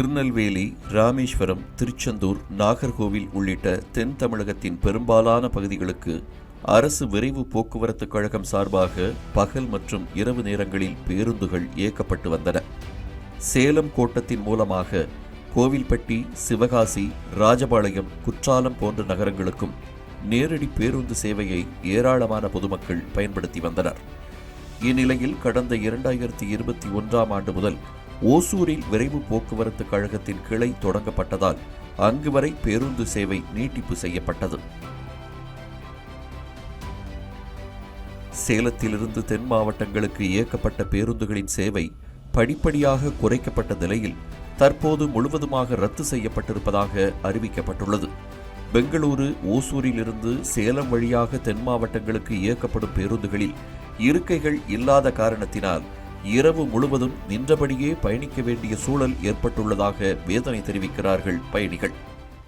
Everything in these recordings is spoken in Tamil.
திருநெல்வேலி ராமேஸ்வரம் திருச்செந்தூர் நாகர்கோவில் உள்ளிட்ட தென் தமிழகத்தின் பெரும்பாலான பகுதிகளுக்கு அரசு விரைவு போக்குவரத்து கழகம் சார்பாக பகல் மற்றும் இரவு நேரங்களில் பேருந்துகள் இயக்கப்பட்டு வந்தன. சேலம் கோட்டத்தின் மூலமாக கோவில்பட்டி சிவகாசி ராஜபாளையம் குற்றாலம் போன்ற நகரங்களுக்கும் நேரடி பேருந்து சேவையை ஏராளமான பொதுமக்கள் பயன்படுத்தி வந்தனர். இந்நிலையில் கடந்த இரண்டாயிரத்தி இருபத்தி ஒன்றாம் ஆண்டு முதல் ஓசூரில் விரைவு போக்குவரத்து கழகத்தின் கிளை தொடங்கப்பட்டதால் அங்கு வரை பேருந்து சேவை நீட்டிப்பு செய்யப்பட்டது. சேலத்திலிருந்து தென் மாவட்டங்களுக்கு இயக்கப்பட்ட பேருந்துகளின் சேவை படிப்படியாக குறைக்கப்பட்ட நிலையில் தற்போது முழுவதுமாக ரத்து செய்யப்பட்டிருப்பதாக அறிவிக்கப்பட்டுள்ளது. பெங்களூரு ஓசூரிலிருந்து சேலம் வழியாக தென் மாவட்டங்களுக்கு இயக்கப்படும் பேருந்துகளில் இருக்கைகள் இல்லாத காரணத்தினால் இரவு முழுவதும் நின்றபடியே பயணிக்க வேண்டிய சூழல் ஏற்பட்டுள்ளதாக வேதனை தெரிவிக்கிறார்கள் பயணிகள்.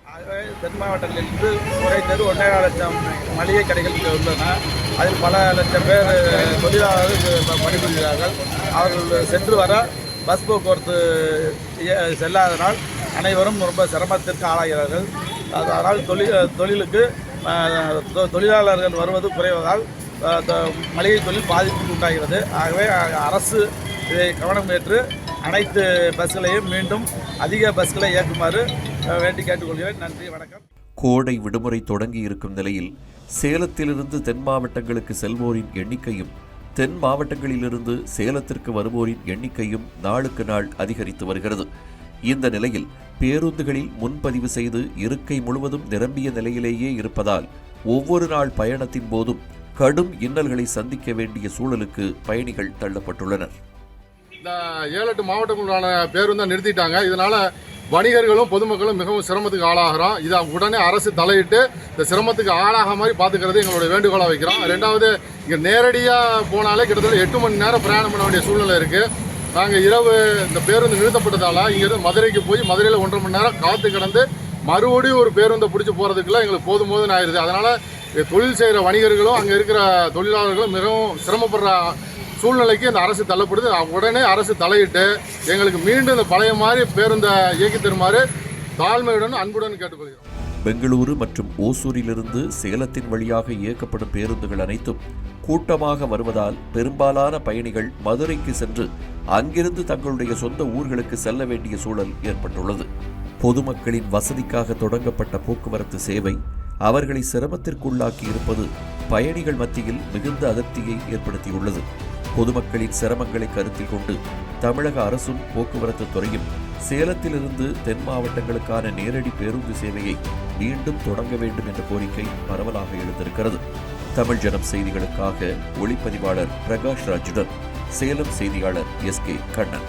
ஆகவே தென் இருந்து குறைந்தது ஒன்றரை லட்சம் மளிகை கடைகள் இங்கே உள்ளன. அதில் பல லட்சம் பேர் தொழிலாளர்கள் பணிபுரிகிறார்கள். அவர்கள் சென்று வர பஸ் போக்குவரத்து செல்லாதனால் அனைவரும் ரொம்ப சிரமத்திற்கு ஆளாகிறார்கள். அதனால் தொழில் தொழிலுக்கு தொ- தொழிலாளர்கள் வருவது குறைவதால் மளிகை தொழில் பாதிப்புக்கு உண்டாகிறது. ஆகவே அரசு இதை கவனம் ஏற்று அனைத்து பஸ்களையும் மீண்டும் அதிக பஸ்களை இயக்குமாறு வேண்டி கேட்டுக்கொள்கிறேன். நன்றி வணக்கம். கோடை விடுமுறை தொடங்கி இருக்கும் நிலையில் சேலத்திலிருந்து தென் மாவட்டங்களுக்கு செல்வோரின் எண்ணிக்கையும் தென் மாவட்டங்களிலிருந்து சேலத்திற்கு வருவோரின் எண்ணிக்கையும் நாளுக்கு நாள் அதிகரித்து வருகிறது. இந்த நிலையில் பேருந்துகளில் முன்பதிவு செய்து இருக்கை முழுவதும் நிரம்பிய நிலையிலேயே இருப்பதால் ஒவ்வொரு நாள் பயணத்தின் போதும் கடும் இன்னல்களை சந்திக்க வேண்டிய சூழலுக்கு பயணிகள் தள்ளப்பட்டுள்ளனர். இந்த ஏழு எட்டு மாவட்டங்களுக்கான பேருந்தை நிறுத்திட்டாங்க. இதனால வணிகர்களும் பொதுமக்களும் மிகவும் சிரமத்துக்கு ஆளாகிறோம் இதை உடனே அரசு தலையிட்டு இந்த சிரமத்துக்கு ஆளாக மாதிரி பார்த்துக்கிறது எங்களுடைய வேண்டுகோளாக வைக்கிறோம். ரெண்டாவது இங்கே நேரடியாக போனாலே கிட்டத்தட்ட எட்டு மணி நேரம் பிரயாணம் பண்ண வேண்டிய சூழ்நிலை இருக்குது நாங்கள் இரவு இந்த பேருந்து நிறுத்தப்பட்டதால் இங்கேருந்து மதுரைக்கு போய் மதுரையில் ஒன்றரை மணி நேரம் காத்து கிடந்து மறுபடியும் ஒரு பேருந்தை பிடிச்சி போகிறதுக்குலாம் எங்களுக்கு போதும் போதும்னு ஆயிடுது அதனால் தொழில் செய்கிற வணிகர்களும் அங்கே இருக்கிற தொழிலாளர்களும் மிகவும் சிரமப்படுற சூழ்நிலைக்கு இந்த அரசு தள்ளப்படுது. உடனே அரசு தலையிட்டு எங்களுக்கு மீண்டும் இந்த பழைய மாதிரி பேருந்தை இயக்கி தருமாறு தாழ்மையுடன் அன்புடன் கேட்டுக்கொள்கிறோம். பெங்களூரு மற்றும் ஓசூரிலிருந்து சேலத்தின் வழியாக இயக்கப்படும் பேருந்துகள் அனைத்தும் கூட்டமாக வருவதால் பெரும்பாலான பயணிகள் மதுரைக்கு சென்று அங்கிருந்து தங்களுடைய சொந்த ஊர்களுக்கு செல்ல வேண்டிய சூழல் ஏற்பட்டுள்ளது. பொதுமக்களின் வசதிக்காக தொடங்கப்பட்ட போக்குவரத்து சேவை அவர்களை சிரமத்திற்குள்ளாக்கி இருப்பது பயணிகள் மத்தியில் மிகுந்த அதிருப்தியை ஏற்படுத்தியுள்ளது. பொதுமக்களின் சிரமங்களை கருத்தில் கொண்டு தமிழக அரசும் போக்குவரத்து துறையும் சேலத்திலிருந்து தென் மாவட்டங்களுக்கான நேரடி பேருந்து சேவையை மீண்டும் தொடங்க வேண்டும் என்ற கோரிக்கை பரவலாக எழுந்திருக்கிறது. தமிழ் ஜனம் செய்திகளுக்காக ஒளிப்பதிவாளர் பிரகாஷ் ராஜுடன் சேலம் செய்தியாளர் எஸ் கே கண்ணன்.